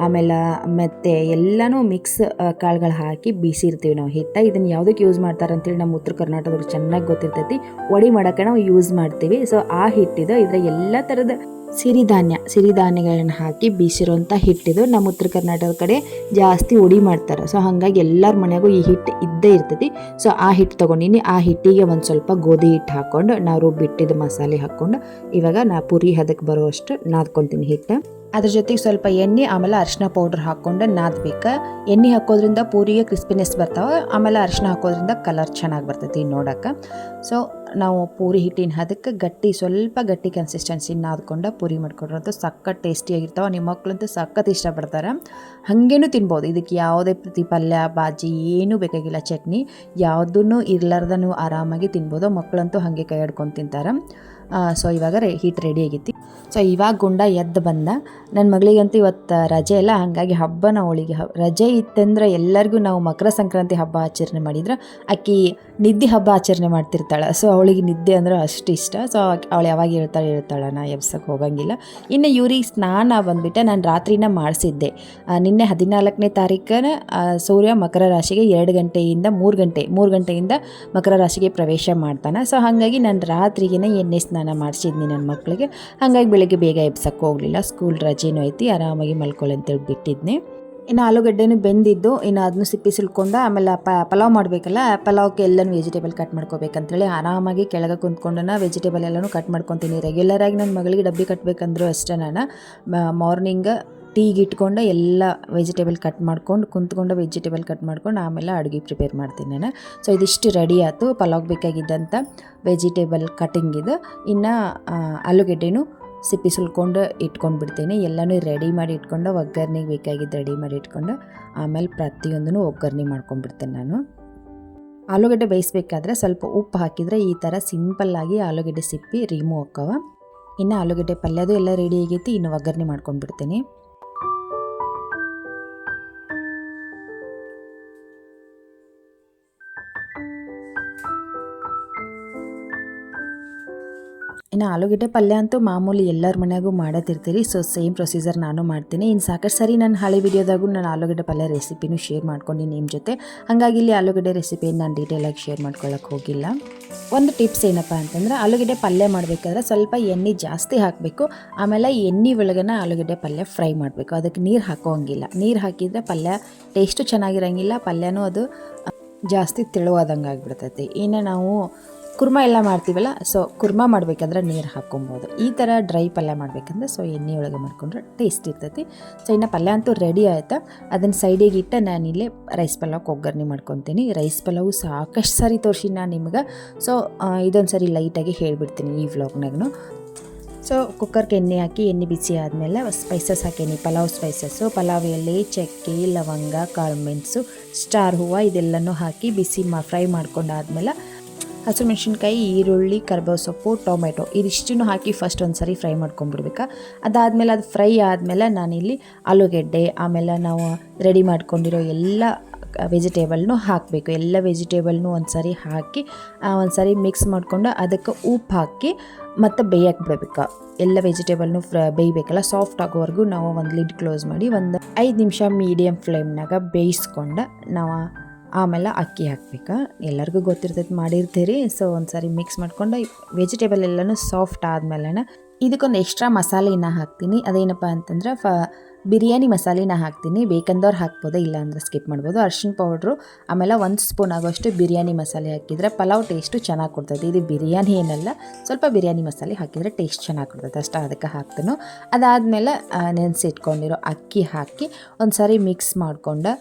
ಆಮೇಲೆ ಮತ್ತು ಎಲ್ಲನೂ ಮಿಕ್ಸ್ ಕಾಳುಗಳು ಹಾಕಿ ಬೀಸಿರ್ತೀವಿ ನಾವು. ಹಿಟ್ಟ ಇದನ್ನು ಯಾವುದಕ್ಕೆ ಯೂಸ್ ಮಾಡ್ತಾರೆ ಅಂತೇಳಿ ನಮ್ಮ ಉತ್ತರ ಕರ್ನಾಟಕದವ್ರಿಗೆ ಚೆನ್ನಾಗಿ ಗೊತ್ತಿರ್ತೈತಿ. ಒಡಿ ಮಾಡೋಕ್ಕೆ ನಾವು ಯೂಸ್ ಮಾಡ್ತೀವಿ. ಸೊ ಆ ಹಿಟ್ಟಿದು ಇದರ ಎಲ್ಲ ಥರದ ಸಿರಿಧಾನ್ಯ ಸಿರಿಧಾನ್ಯಗಳನ್ನ ಹಾಕಿ ಬೀಸಿರೋಂಥ ಹಿಟ್ಟಿದು ನಮ್ಮ ಉತ್ತರ ಕರ್ನಾಟಕದ ಕಡೆ ಜಾಸ್ತಿ ಉಡಿ ಮಾಡ್ತಾರೆ. ಸೊ ಹಾಗಾಗಿ ಎಲ್ಲರ ಮನೆಗೂ ಈ ಹಿಟ್ಟು ಇದ್ದೇ ಇರ್ತೈತಿ. ಸೊ ಆ ಹಿಟ್ಟು ತೊಗೊಂಡಿನಿ. ಆ ಹಿಟ್ಟಿಗೆ ಒಂದು ಸ್ವಲ್ಪ ಗೋಧಿ ಹಿಟ್ಟು ಹಾಕ್ಕೊಂಡು ನಾವು ರುಬ್ಬಿಟ್ಟಿದ್ದು ಮಸಾಲೆ ಹಾಕ್ಕೊಂಡು ಇವಾಗ ನಾ ಪುರಿ ಹದಕ್ಕೆ ಬರುವಷ್ಟು ನಾದ್ಕೊತೀನಿ ಹಿಟ್ಟು. ಅದ್ರ ಜೊತೆಗೆ ಸ್ವಲ್ಪ ಎಣ್ಣೆ, ಆಮೇಲೆ ಅರಿಶಿನ ಪೌಡ್ರ್ ಹಾಕ್ಕೊಂಡು ನಾದ್ಬೇಕು. ಎಣ್ಣೆ ಹಾಕೋದ್ರಿಂದ ಪೂರಿಗೆ ಕ್ರಿಸ್ಪಿನೆಸ್ ಬರ್ತಾವೆ, ಆಮೇಲೆ ಅರಿಶಿನ ಹಾಕೋದ್ರಿಂದ ಕಲರ್ ಚೆನ್ನಾಗಿ ಬರ್ತೈತಿ ನೋಡೋಕೆ. ಸೊ ನಾವು ಪೂರಿ ಹಿಟ್ಟಿನ ಅದಕ್ಕೆ ಗಟ್ಟಿ, ಸ್ವಲ್ಪ ಗಟ್ಟಿ ಕನ್ಸಿಸ್ಟೆನ್ಸಿ ನಾದ್ಕೊಂಡು ಪೂರಿ ಮಾಡ್ಕೊಡ್ರಂತೂ ಸಖತ್ ಟೇಸ್ಟಿಯಾಗಿರ್ತಾವೆ ನಿಮ್ಮ ಮಕ್ಕಳಂತೂ ಸಖತ್ ಇಷ್ಟಪಡ್ತಾರೆ. ಹಾಗೇನೂ ತಿನ್ಬೋದು. ಇದಕ್ಕೆ ಯಾವುದೇ ಪ್ರತಿ ಪಲ್ಯ ಬಾಜಿ ಏನೂ ಬೇಕಾಗಿಲ್ಲ. ಚಟ್ನಿ ಯಾವುದೂ ಇರ್ಲಾರ್ದನೂ ಆರಾಮಾಗಿ ತಿನ್ಬೋದು. ಮಕ್ಕಳಂತೂ ಹಾಗೆ ಕೈ ಹಿಡ್ಕೊಂಡು ತಿಂತಾರೆ. ಸೊ ಇವಾಗ ರೇ ಹೀಟ್ ರೆಡಿ ಆಗೈತಿ. ಸೊ ಇವಾಗ ಗುಂಡ ಎದ್ದು ಬಂದ. ನನ್ನ ಮಗಳಿಗಂತೂ ಇವತ್ತು ರಜೆ ಇಲ್ಲ ಹಾಗಾಗಿ ಹಬ್ಬ ನಾವು ಅವಳಿಗೆ ರಜೆ ಇತ್ತಂದ್ರೆ ಎಲ್ಲರಿಗೂ ನಾವು ಮಕರ ಸಂಕ್ರಾಂತಿ ಹಬ್ಬ ಆಚರಣೆ ಮಾಡಿದ್ರೆ ಆಕಿ ನಿದ್ದೆ ಹಬ್ಬ ಆಚರಣೆ ಮಾಡ್ತಿರ್ತಾಳೆ. ಸೊ ಅವಳಿಗೆ ನಿದ್ದೆ ಅಂದ್ರೆ ಅಷ್ಟು ಇಷ್ಟ. ಸೊ ಅವಳು ಯಾವಾಗ ಹೇಳ್ತಾಳೆ ಹೇಳ್ತಾಳೆ ನಾ ಎಬ್ಸಕ್ಕೆ ಹೋಗಂಗಿಲ್ಲ. ಇನ್ನು ಇವ್ರಿಗೆ ಸ್ನಾನ ಬಂದುಬಿಟ್ಟೆ, ನಾನು ರಾತ್ರಿನ ಮಾಡಿಸಿದ್ದೆ. ನಿನ್ನೆ ಹದಿನಾಲ್ಕನೇ ತಾರೀಕನ ಸೂರ್ಯ ಮಕರ ರಾಶಿಗೆ ಎರಡು ಗಂಟೆಯಿಂದ ಮೂರು ಗಂಟೆ, ಮೂರು ಗಂಟೆಯಿಂದ ಮಕರ ರಾಶಿಗೆ ಪ್ರವೇಶ ಮಾಡ್ತಾನೆ. ಸೊ ಹಾಗಾಗಿ ನಾನು ರಾತ್ರಿಗೇನೆ ಎಣ್ಣೆ ಸ್ನಾನ ಮಾಡಿಸಿದ್ನಿ ನನ್ನ ಮಕ್ಕಳಿಗೆ ಹಾಗಾಗಿ ಬೆಳಗ್ಗೆ ಬೇಗ ಎಬ್ಸಕ್ಕೆ ಹೋಗಲಿಲ್ಲ. ಸ್ಕೂಲ್ ರಜೆನೂ ಐತಿ, ಆರಾಮಾಗಿ ಮಲ್ಕೊಳ್ಳಿ ಅಂತೇಳಿ ಬಿಟ್ಟಿದ್ನಿ ಇನ್ನು ಆಲೂಗಡ್ಡೆನೂ ಬೆಂದಿದ್ದು, ಇನ್ನು ಅದನ್ನು ಸಿಪ್ಪಿ ಸುಲ್ಕೊಂಡು ಆಮೇಲೆ ಪ, ಪಲಾವ್ ಮಾಡಬೇಕಲ್ಲ, ಪಲಾವ್ಗೆ ಎಲ್ಲನೂ ವೆಜಿಟೇಬಲ್ ಕಟ್ ಮಾಡ್ಕೋಬೇಕಂತೇಳಿ ಆರಾಮಾಗಿ ಕೆಳಗೆ ಕುಂತ್ಕೊಂಡು ವೆಜಿಟೇಬಲ್ ಎಲ್ಲನೂ ಕಟ್ ಮಾಡ್ಕೊತೀನಿ. ರೆಗ್ಯುಲರಾಗಿ ನನ್ನ ಮಗಳಿಗೆ ಡಬ್ಬಿ ಕಟ್ಟಬೇಕಂದ್ರೂ ಅಷ್ಟೇ ನಾನು. ಮಾರ್ನಿಂಗ್ ಟೀಗೆ ಇಟ್ಕೊಂಡು ಎಲ್ಲ ವೆಜಿಟೇಬಲ್ ಕಟ್ ಮಾಡ್ಕೊಂಡು, ಕುಂತ್ಕೊಂಡು ವೆಜಿಟೇಬಲ್ ಕಟ್ ಮಾಡ್ಕೊಂಡು ಆಮೇಲೆ ಅಡುಗೆ ಪ್ರಿಪೇರ್ ಮಾಡ್ತೀನಿ ನಾನು. ಸೊ ಇದಿಷ್ಟು ರೆಡಿ ಆಯ್ತು. ಪಲಾವ್ ಬೇಕಾಗಿದ್ದಂಥ ವೆಜಿಟೇಬಲ್ ಕಟಿಂಗ್ ಇದು. ಇನ್ನು ಆಲೂಗೆಡ್ಡೆನೂ ಸಿಪ್ಪಿ ಸುಲ್ಕೊಂಡು ಇಟ್ಕೊಂಡು ಬಿಡ್ತೀನಿ. ಎಲ್ಲನೂ ರೆಡಿ ಮಾಡಿ ಇಟ್ಕೊಂಡು ಒಗ್ಗರ್ಣೆಗೆ ಬೇಕಾಗಿದ್ದು ರೆಡಿ ಮಾಡಿ ಇಟ್ಕೊಂಡು, ಆಮೇಲೆ ಪ್ರತಿಯೊಂದನ್ನು ಒಗ್ಗರ್ಣೆ ಮಾಡ್ಕೊಂಡ್ಬಿಡ್ತೇನೆ ನಾನು. ಆಲೂಗಡ್ಡೆ ಬೇಯಿಸ್ಬೇಕಾದ್ರೆ ಸ್ವಲ್ಪ ಉಪ್ಪು ಹಾಕಿದರೆ ಈ ಥರ ಸಿಂಪಲ್ಲಾಗಿ ಆಲೂಗಡ್ಡೆ ಸಿಪ್ಪಿ ರಿಮೂವ್ ಹಾಕವ ಇನ್ನು ಆಲೂಗಡ್ಡೆ ಪಲ್ಯದು ಎಲ್ಲ ರೆಡಿ ಆಗೈತಿ. ಇನ್ನು ಒಗ್ಗರಣೆ ಮಾಡ್ಕೊಂಡ್ಬಿಡ್ತೀನಿ ಇನ್ನು ಆಲೂಗಡ್ಡೆ ಪಲ್ಯ ಅಂತೂ ಮಾಮೂಲಿ ಎಲ್ಲರ ಮನೆಗೂ ಮಾಡೋದಿರ್ತೀರಿ. ಸೊ ಸೇಮ್ ಪ್ರೊಸೀಜರ್ ನಾನು ಮಾಡ್ತೀನಿ. ಇನ್ನು ಸಾಕಷ್ಟು ಸರಿ ನನ್ನ ಹಳೆ ವಿಡಿಯೋದಾಗೂ ನಾನು ಆಲೂಗಡ್ಡೆ ಪಲ್ಯ ರೆಸಿಪಿನೂ ಶೇರ್ ಮಾಡ್ಕೊಂಡು ನಿಮ್ಮ ಜೊತೆ. ಹಾಗಾಗಿ ಇಲ್ಲಿ ಆಲೂಗಡ್ಡೆ ರೆಸಿಪಿಯನ್ನು ನಾನು ಡೀಟೇಲಾಗಿ ಶೇರ್ ಮಾಡ್ಕೊಳ್ಳೋಕೆ ಹೋಗಿಲ್ಲ. ಒಂದು ಟಿಪ್ಸ್ ಏನಪ್ಪ ಅಂತಂದ್ರೆ, ಆಲೂಗಡ್ಡೆ ಪಲ್ಯ ಮಾಡಬೇಕಾದ್ರೆ ಸ್ವಲ್ಪ ಎಣ್ಣೆ ಜಾಸ್ತಿ ಹಾಕಬೇಕು. ಆಮೇಲೆ ಎಣ್ಣೆ ಒಳಗನ ಆಲೂಗಡ್ಡೆ ಪಲ್ಯ ಫ್ರೈ ಮಾಡಬೇಕು. ಅದಕ್ಕೆ ನೀರು ಹಾಕೋಂಗಿಲ್ಲ. ನೀರು ಹಾಕಿದರೆ ಪಲ್ಯ ಟೇಸ್ಟು ಚೆನ್ನಾಗಿರೋಂಗಿಲ್ಲ. ಪಲ್ಯನೂ ಅದು ಜಾಸ್ತಿ ತೆಳುವಾದಂಗೆ ಆಗಿಬಿಡ್ತೈತಿ ಇನ್ನು ನಾವು ಕುರ್ಮ ಎಲ್ಲ ಮಾಡ್ತೀವಲ್ಲ ಸೊ ಕುರ್ಮ ಮಾಡಬೇಕಂದ್ರೆ ನೀರು ಹಾಕ್ಕೊಬೋದು. ಈ ಥರ ಡ್ರೈ ಪಲ್ಯ ಮಾಡಬೇಕಂದ್ರೆ ಸೊ ಎಣ್ಣೆ ಒಳಗೆ ಮಾಡ್ಕೊಂಡ್ರೆ ಟೇಸ್ಟ್ ಇರ್ತೈತಿ. ಸೊ ಇನ್ನು ಪಲ್ಯ ಅಂತೂ ರೆಡಿ ಆಯಿತಾ? ಅದನ್ನು ಸೈಡಿಗೆ ಇಟ್ಟು ನಾನಿಲ್ಲೇ ರೈಸ್ ಪಲಾವ್ಗೆ ಒಗ್ಗರಣೆ ಮಾಡ್ಕೊತೀನಿ. ರೈಸ್ ಪಲಾವು ಸಾಕಷ್ಟು ಸಾರಿ ತೋರಿಸಿ ನಾನು ನಿಮ್ಗೆ. ಸೊ ಇದೊಂದು ಸರಿ ಲೈಟಾಗಿ ಹೇಳಿಬಿಡ್ತೀನಿ ಈ ವ್ಲಾಗ್ನಾಗೂ ಸೊ ಕುಕ್ಕರ್ಗೆ ಎಣ್ಣೆ ಹಾಕಿ, ಎಣ್ಣೆ ಬಿಸಿ ಆದಮೇಲೆ ಸ್ಪೈಸಸ್ ಹಾಕೀನಿ. ಪಲಾವ್ ಸ್ಪೈಸಸ್ಸು ಪಲಾವ್ ಎಲೆ, ಚಕ್ಕೆ, ಲವಂಗ, ಕಾಳು ಮೆಣಸು, ಸ್ಟಾರ್ ಹೂವು ಇದೆಲ್ಲನೂ ಹಾಕಿ ಬಿಸಿ ಮಾ ಫ್ರೈ ಮಾಡ್ಕೊಂಡಾದ್ಮೇಲೆ ಹಸಿಮೆಣ್ಸಿನ್ಕಾಯಿ, ಈರುಳ್ಳಿ, ಕರ್ಬೇವು ಸೊಪ್ಪು, ಟೊಮೆಟೊ ಇದಿಷ್ಟನ್ನು ಹಾಕಿ ಫಸ್ಟ್ ಒಂದು ಸರಿ ಫ್ರೈ ಮಾಡ್ಕೊಂಬಿಡ್ಬೇಕು ಅದಾದಮೇಲೆ ಅದು ಫ್ರೈ ಆದಮೇಲೆ ನಾನಿಲ್ಲಿ ಆಲೂಗೆಡ್ಡೆ, ಆಮೇಲೆ ನಾವು ರೆಡಿ ಮಾಡ್ಕೊಂಡಿರೋ ಎಲ್ಲ ವೆಜಿಟೇಬಲ್ನು ಹಾಕಬೇಕು. ಎಲ್ಲ ವೆಜಿಟೇಬಲ್ನು ಒಂದು ಸಾರಿ ಹಾಕಿ ಒಂದು ಸಾರಿ ಮಿಕ್ಸ್ ಮಾಡಿಕೊಂಡು ಅದಕ್ಕೆ ಉಪ್ಪು ಹಾಕಿ ಮತ್ತು ಬೇಯಕ್ಕೆ ಬಿಡಬೇಕು ಎಲ್ಲ ವೆಜಿಟೇಬಲ್ನು ಫ್ರ ಬೇಯಬೇಕಲ್ಲ? ಸಾಫ್ಟ್ ಆಗೋವರೆಗೂ ನಾವು ಒಂದು ಲಿಡ್ ಕ್ಲೋಸ್ ಮಾಡಿ ಒಂದು ಐದು ನಿಮಿಷ ಮೀಡಿಯಮ್ ಫ್ಲೇಮ್ನಾಗ ಬೇಯಿಸ್ಕೊಂಡು ನಾವು ಆಮೇಲೆ ಅಕ್ಕಿ ಹಾಕ್ಬೇಕು. ಎಲ್ಲರಿಗೂ ಗೊತ್ತಿರ್ತೈತೆ ಮಾಡಿರ್ತೀರಿ. ಸೊ ಒಂದು ಸಾರಿ ಮಿಕ್ಸ್ ಮಾಡ್ಕೊಂಡು ವೆಜಿಟೇಬಲ್ ಎಲ್ಲನೂ ಸಾಫ್ಟ್ ಆದಮೇಲೆ ಇದಕ್ಕೊಂದು ಎಕ್ಸ್ಟ್ರಾ ಮಸಾಲೆನ ಹಾಕ್ತೀನಿ. ಅದೇನಪ್ಪ ಅಂತಂದ್ರೆ, ಫ ಬಿರಿಯಾನಿ ಮಸಾಲೆನ ಹಾಕ್ತೀನಿ. ಬೇಕಂದವ್ರು ಹಾಕ್ಬೋದು ಇಲ್ಲ ಅಂದರೆ ಸ್ಕಿಪ್ ಮಾಡ್ಬೋದು. ಅರ್ಶಿನ ಪೌಡ್ರು ಆಮೇಲೆ ಒಂದು ಸ್ಪೂನ್ ಆಗೋಷ್ಟು ಬಿರಿಯಾನಿ ಮಸಾಲೆ ಹಾಕಿದರೆ ಪಲಾವ್ ಟೇಸ್ಟು ಚೆನ್ನಾಗಿ ಕೊಡ್ತದೆ. ಇದು ಬಿರಿಯಾನಿ ಏನಲ್ಲ, ಸ್ವಲ್ಪ ಬಿರಿಯಾನಿ ಮಸಾಲೆ ಹಾಕಿದರೆ ಟೇಸ್ಟ್ ಚೆನ್ನಾಗಿ ಕೊಡ್ತದೆ. ಅಷ್ಟು ಅದಕ್ಕೆ ಹಾಕ್ತೀನಿ. ಅದಾದಮೇಲೆ ನೆನೆಸಿಟ್ಕೊಂಡಿರೋ ಅಕ್ಕಿ ಹಾಕಿ ಒಂದು ಸಾರಿ ಮಿಕ್ಸ್ ಮಾಡಿಕೊಂಡು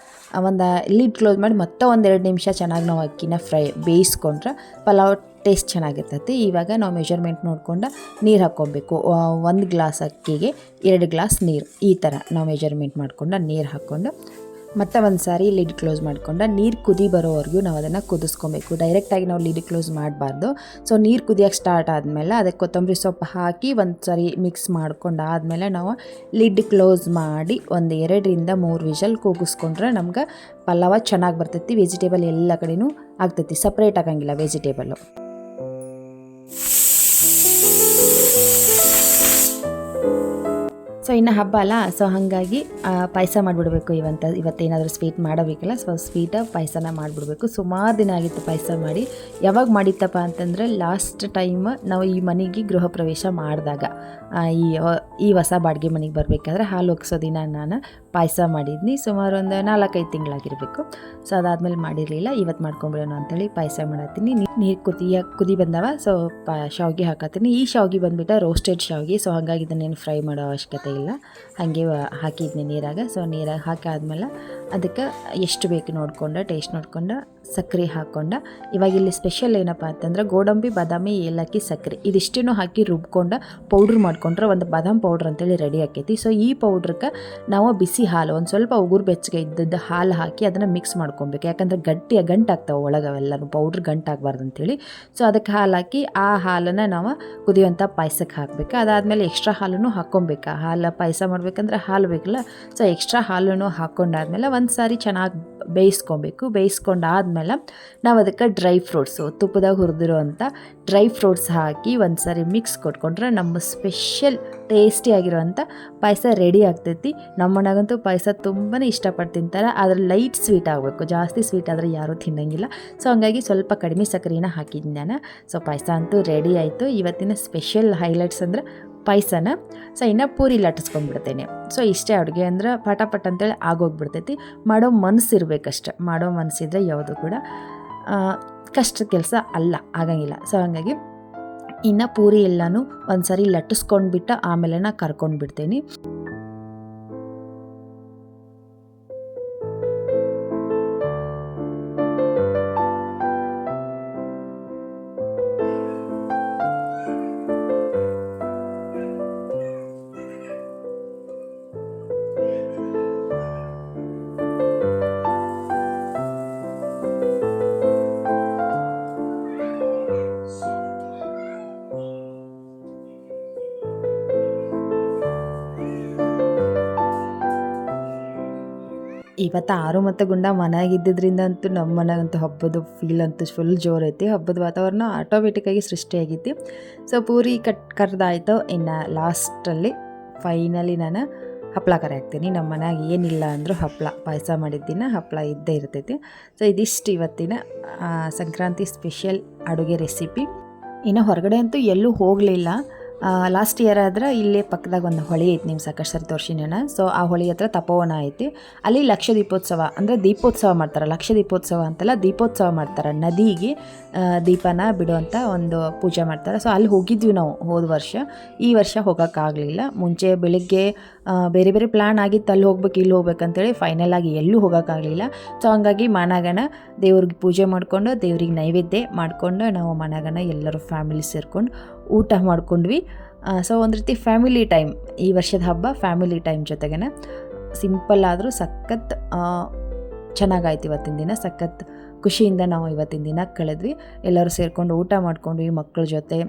ಒಂದು ಲಿಡ್ ಕ್ಲೋಸ್ ಮಾಡಿ ಮತ್ತೆ ಒಂದೆರಡು ನಿಮಿಷ ಚೆನ್ನಾಗಿ ನಾವು ಅಕ್ಕಿನ ಫ್ರೈ, ಬೇಯಿಸ್ಕೊಂಡ್ರೆ ಪಲಾವ್ ಟೇಸ್ಟ್ ಚೆನ್ನಾಗಿರ್ತೈತಿ. ಇವಾಗ ನಾವು ಮೆಜರ್ಮೆಂಟ್ ನೋಡ್ಕೊಂಡು ನೀರು ಹಾಕ್ಕೊಬೇಕು. ಒಂದು ಗ್ಲಾಸ್ ಅಕ್ಕಿಗೆ ಎರಡು ಗ್ಲಾಸ್ ನೀರು. ಈ ಥರ ನಾವು ಮೆಜರ್ಮೆಂಟ್ ಮಾಡಿಕೊಂಡು ನೀರು ಹಾಕ್ಕೊಂಡು ಮತ್ತೆ ಒಂದು ಸಾರಿ ಲಿಡ್ ಕ್ಲೋಸ್ ಮಾಡ್ಕೊಂಡು ನೀರು ಕುದಿ ಬರೋವರೆಗೂ ನಾವು ಅದನ್ನು ಕುದಿಸ್ಕೊಬೇಕು. ಡೈರೆಕ್ಟಾಗಿ ನಾವು ಲಿಡ್ ಕ್ಲೋಸ್ ಮಾಡಬಾರ್ದು. ಸೊ ನೀರು ಕುದಿಯೋಕ್ಕೆ ಸ್ಟಾರ್ಟ್ ಆದಮೇಲೆ ಅದಕ್ಕೆ ಕೊತ್ತಂಬರಿ ಸೊಪ್ಪು ಹಾಕಿ ಒಂದು ಸಾರಿ ಮಿಕ್ಸ್ ಮಾಡ್ಕೊಂಡು ಆದಮೇಲೆ ನಾವು ಲಿಡ್ ಕ್ಲೋಸ್ ಮಾಡಿ ಒಂದು ಎರಡರಿಂದ ಮೂರು ವಿಷಲ್ ಕೂಗಿಸ್ಕೊಂಡ್ರೆ ನಮ್ಗೆ ಪಲಾವ ಚೆನ್ನಾಗಿ ಬರ್ತೈತಿ ವೆಜಿಟೇಬಲ್ ಎಲ್ಲ ಕಡೆನೂ ಆಗ್ತೈತಿ. ಸಪ್ರೇಟ್ ಆಗಂಗಿಲ್ಲ ವೆಜಿಟೇಬಲ್ಲು ಸೊ ಇನ್ನು ಹಬ್ಬ ಅಲ್ಲ ಸೊ ಹಾಗಾಗಿ ಪಾಯಸ ಮಾಡಿಬಿಡ್ಬೇಕು. ಇವಂತ ಇವತ್ತೇನಾದರೂ ಸ್ವೀಟ್ ಮಾಡಬೇಕಲ್ಲ ಸೊ ಸ್ವೀಟ ಪಾಯಸನ ಮಾಡಿಬಿಡ್ಬೇಕು. ಸುಮಾರು ದಿನ ಆಗಿತ್ತು ಪಾಯಸ ಮಾಡಿ. ಯಾವಾಗ ಮಾಡಿತ್ತಪ್ಪ ಅಂತಂದರೆ ಲಾಸ್ಟ್ ಟೈಮ್ ನಾವು ಈ ಮನೆಗೆ ಗೃಹ ಪ್ರವೇಶ ಮಾಡಿದಾಗ ಈ ಈ ಹೊಸ ಬಾಡಿಗೆ ಮನೆಗೆ ಬರಬೇಕಾದ್ರೆ ಹಾಲು ಒಗ್ಸೋ ದಿನ ನಾನು ಪಾಯಸ ಮಾಡಿದ್ನಿ. ಸುಮಾರು ಒಂದು ನಾಲ್ಕೈದು ತಿಂಗಳಾಗಿರಬೇಕು. ಸೊ ಅದಾದಮೇಲೆ ಮಾಡಿರಲಿಲ್ಲ. ಇವತ್ತು ಮಾಡ್ಕೊಂಬಿಡೋಣ ಅಂತೇಳಿ ಪಾಯಸ ಮಾಡತ್ತೀನಿ. ನೀರು ಕುದಿಯ ಕುದಿ ಬಂದವ ಸೊ ಪ, ಶಾವಿಗೆ ಹಾಕತ್ತೀನಿ. ಈ ಶಾವಿಗೆ ಬಂದುಬಿಟ್ಟು ರೋಸ್ಟೆಡ್ ಶಾವಿಗೆ. ಸೊ ಹಾಗಾಗಿ ಇದನ್ನೇನು ಫ್ರೈ ಮಾಡೋ ಅವಶ್ಯಕತೆ ಇಲ್ಲ ಹಾಗೆ ಹಾಕಿದ್ನಿ ನೀರಾಗ. ಸೊ ನೀರಾಗ ಹಾಕಾದ್ಮೇಲೆ ಅದಕ್ಕೆ ಎಷ್ಟು ಬೇಕು ನೋಡ್ಕೊಂಡು ಟೇಸ್ಟ್ ನೋಡ್ಕೊಂಡು, ಸಕ್ಕರೆ ಹಾಕ್ಕೊಂಡು ಇವಾಗ ಇಲ್ಲಿ ಸ್ಪೆಷಲ್ ಏನಪ್ಪ ಅಂತಂದ್ರೆ ಗೋಡಂಬಿ, ಬಾದಾಮಿ, ಏಲಕ್ಕಿ, ಸಕ್ಕರೆ. ಇದಿಷ್ಟನ್ನು ಹಾಕಿ ರುಬ್ಕೊಂಡು ಪೌಡ್ರ್ ಮಾಡ್ಕೊಂಡ್ರೆ ಒಂದು ಬಾದಾಮ್ ಪೌಡ್ರ್ ಅಂತೇಳಿ ರೆಡಿ ಆಕೈತಿ. ಸೊ ಈ ಪೌಡ್ರಕ್ಕೆ ನಾವು ಬಿಸಿ ಹಾಲು, ಒಂದು ಸ್ವಲ್ಪ ಉಗುರು ಬೆಚ್ಚಗೆ ಇದ್ದದ್ದು ಹಾಲು ಹಾಕಿ ಅದನ್ನು ಮಿಕ್ಸ್ ಮಾಡ್ಕೊಬೇಕು. ಯಾಕಂದರೆ ಗಟ್ಟಿ ಗಂಟಾಗ್ತಾವೆ ಒಳಗೆ ಅವೆಲ್ಲನೂ ಪೌಡ್ರ್ ಗಂಟಾಗಬಾರ್ದು ಅಂತೇಳಿ. ಸೊ ಅದಕ್ಕೆ ಹಾಲು ಹಾಕಿ ಆ ಹಾಲನ್ನು ನಾವು ಕುದಿಯುವಂಥ ಪಾಯಸಕ್ಕೆ ಹಾಕಬೇಕು. ಅದಾದಮೇಲೆ ಎಕ್ಸ್ಟ್ರಾ ಹಾಲನ್ನು ಹಾಕ್ಕೊಬೇಕು. ಹಾಲು ಪಾಯಸ ಮಾಡಬೇಕಂದ್ರೆ ಹಾಲು ಬೇಕಲ್ಲ. ಸೊ ಎಕ್ಸ್ಟ್ರಾ ಹಾಲನ್ನು ಹಾಕ್ಕೊಂಡಾದ್ಮೇಲೆ ಒಂದು ಸಾರಿ ಚೆನ್ನಾಗಿ ಬೇಯಿಸ್ಕೊಬೇಕು. ಬೇಯಿಸ್ಕೊಂಡಾದ್ಮೇಲೆ ನಾವು ಅದಕ್ಕೆ ಡ್ರೈ ಫ್ರೂಟ್ಸು ತುಪ್ಪದಾಗ ಹುರಿದಿರೋ ಅಂಥ ಡ್ರೈ ಫ್ರೂಟ್ಸ್ ಹಾಕಿ ಒಂದು ಸಾರಿ ಮಿಕ್ಸ್ ಕೊಟ್ಕೊಂಡ್ರೆ ನಮ್ಮ ಸ್ಪೆಷಲ್ ಟೇಸ್ಟಿಯಾಗಿರೋವಂಥ ಪಾಯಸ ರೆಡಿ ಆಗ್ತೈತಿ. ನಮ್ಮನಾಗಂತೂ ಪಾಯಸ ತುಂಬಾ ಇಷ್ಟಪಟ್ಟು ತಿಂತಾರೆ. ಆದರೆ ಲೈಟ್ ಸ್ವೀಟ್ ಆಗಬೇಕು. ಜಾಸ್ತಿ ಸ್ವೀಟ್ ಆದರೆ ಯಾರೂ ತಿನ್ನಂಗಿಲ್ಲ. ಸೊ ಹಂಗಾಗಿ ಸ್ವಲ್ಪ ಕಡಿಮೆ ಸಕ್ಕರೆನ ಹಾಕಿದ್ದೀನಿ ನಾನು ಸೊ ಪಾಯಸ ಅಂತೂ ರೆಡಿ ಆಯಿತು. ಇವತ್ತಿನ ಸ್ಪೆಷಲ್ ಹೈಲೈಟ್ಸ್ ಅಂದರೆ ಪಾಯಸನ, ಸೊ ಇನ್ನು ಪೂರಿ ಲಟ್ಟಿಸ್ಕೊಂಡ್ಬಿಡ್ತೇನೆ. ಸೊ ಇಷ್ಟೇ ಅಡುಗೆ ಅಂದ್ರೆ ಪಟ ಪಟ ಅಂತೇಳಿ ಆಗೋಗ್ಬಿಡ್ತೈತಿ. ಮಾಡೋ ಮನಸ್ಸು ಇರಬೇಕಷ್ಟೆ. ಮಾಡೋ ಮನಸ್ಸಿದ್ರೆ ಯಾವುದು ಕೂಡ ಕಷ್ಟ ಕೆಲಸ ಅಲ್ಲ, ಆಗಂಗಿಲ್ಲ. ಸೊ ಹಾಗಾಗಿ ಇನ್ನು ಪೂರಿ ಎಲ್ಲನೂ ಒಂದು ಸರಿ ಲಟ್ಟಿಸ್ಕೊಂಡ್ಬಿಟ್ಟು ಆಮೇಲೆ ನಾ ಕರ್ಕೊಂಡು ಬಿಡ್ತೇನೆ ಇವತ್ತು ಆರು ಮತ್ತು ಗುಂಡ ಮನ್ಯಾಗ ಇದ್ದಿದ್ರಿಂದ ಅಂತೂ ನಮ್ಮ ಮನೆಗಂತೂ ಹಬ್ಬದ ಫೀಲ್ ಅಂತೂ ಫುಲ್ ಜೋರೈತಿ. ಹಬ್ಬದ ವಾತಾವರಣ ಆಟೋಮೆಟಿಕ್ಕಾಗಿ ಸೃಷ್ಟಿಯಾಗಿತ್ತು. ಸೊ ಪೂರಿ ಕಟ್ ಕರ್ದಾಯ್ತು. ಇನ್ನು ಲಾಸ್ಟಲ್ಲಿ ಫೈನಲಿ ನಾನು ಹಪ್ಪಳ ಕರೆ ಹಾಕ್ತೀನಿ. ನಮ್ಮ ಮನೆಯಾಗ ಏನಿಲ್ಲ ಅಂದರೂ ಹಪ್ಪಳ ಪಾಯಸ ಮಾಡಿದ್ದಿನ ಹಪ್ಪಳ ಇದ್ದೇ ಇರ್ತೈತಿ. ಸೊ ಇದಿಷ್ಟು ಇವತ್ತಿನ ಸಂಕ್ರಾಂತಿ ಸ್ಪೆಷಲ್ ಅಡುಗೆ ರೆಸಿಪಿ ಇನ್ನು ಹೊರಗಡೆ ಅಂತೂ ಎಲ್ಲೂ ಹೋಗಲಿಲ್ಲ. ಲಾಸ್ಟ್ ಇಯರ್ ಆದ್ರೆ ಇಲ್ಲೇ ಪಕ್ಕದಾಗ ಒಂದು ಹೊಳಿ ಐತಿ ನೀವು ಸಾಕಷ್ಟು ಸರಿ ತೋರಿಸಿನ ಸೊ ಆ ಹೊಳಿ ಹತ್ರ ತಪೋವನ ಐತಿ. ಅಲ್ಲಿ ಲಕ್ಷ ದೀಪೋತ್ಸವ, ಅಂದರೆ ದೀಪೋತ್ಸವ ಮಾಡ್ತಾರೆ. ಲಕ್ಷ ದೀಪೋತ್ಸವ ಅಂತಲ್ಲ, ದೀಪೋತ್ಸವ ಮಾಡ್ತಾರೆ. ನದಿಗೆ ದೀಪನ ಬಿಡುವಂಥ ಒಂದು ಪೂಜೆ ಮಾಡ್ತಾರೆ. ಸೊ ಅಲ್ಲಿ ಹೋಗಿದ್ವಿ ನಾವು ಹೋದ ವರ್ಷ. ಈ ವರ್ಷ ಹೋಗೋಕ್ಕಾಗಲಿಲ್ಲ ಮುಂಚೆ ಬೆಳಿಗ್ಗೆ ಬೇರೆ ಬೇರೆ ಪ್ಲ್ಯಾನ್ ಆಗಿತ್ತು. ಅಲ್ಲಿ ಹೋಗ್ಬೇಕು, ಇಲ್ಲಿ ಹೋಗ್ಬೇಕಂತೇಳಿ ಫೈನಲ್ ಆಗಿ ಎಲ್ಲೂ ಹೋಗೋಕ್ಕಾಗಲಿಲ್ಲ ಸೊ ಹಂಗಾಗಿ ಮಾನಗನ ದೇವ್ರಿಗೆ ಪೂಜೆ ಮಾಡಿಕೊಂಡು, ದೇವ್ರಿಗೆ ನೈವೇದ್ಯ ಮಾಡಿಕೊಂಡು, ನಾವು ಮನಾಗಣ ಎಲ್ಲರೂ ಫ್ಯಾಮಿಲಿ ಸೇರ್ಕೊಂಡು ಊಟ ಮಾಡ್ಕೊಂಡ್ವಿ. ಸೊ ಒಂದು ರೀತಿ ಫ್ಯಾಮಿಲಿ ಟೈಮ್ ಈ ವರ್ಷದ ಹಬ್ಬ ಫ್ಯಾಮಿಲಿ ಟೈಮ್ ಜೊತೆಗೇನೆ. ಸಿಂಪಲ್ ಆದರೂ ಸಖತ್ ಚೆನ್ನಾಗಾಯ್ತು ಇವತ್ತಿನ ದಿನ. ಸಖತ್ ಖುಷಿಯಿಂದ ನಾವು ಇವತ್ತಿನ ದಿನ ಕಳೆದ್ವಿ. ಎಲ್ಲರೂ ಸೇರಿಕೊಂಡು ಊಟ ಮಾಡ್ಕೊಂಡ್ವಿ ಮಕ್ಕಳ ಜೊತೆ.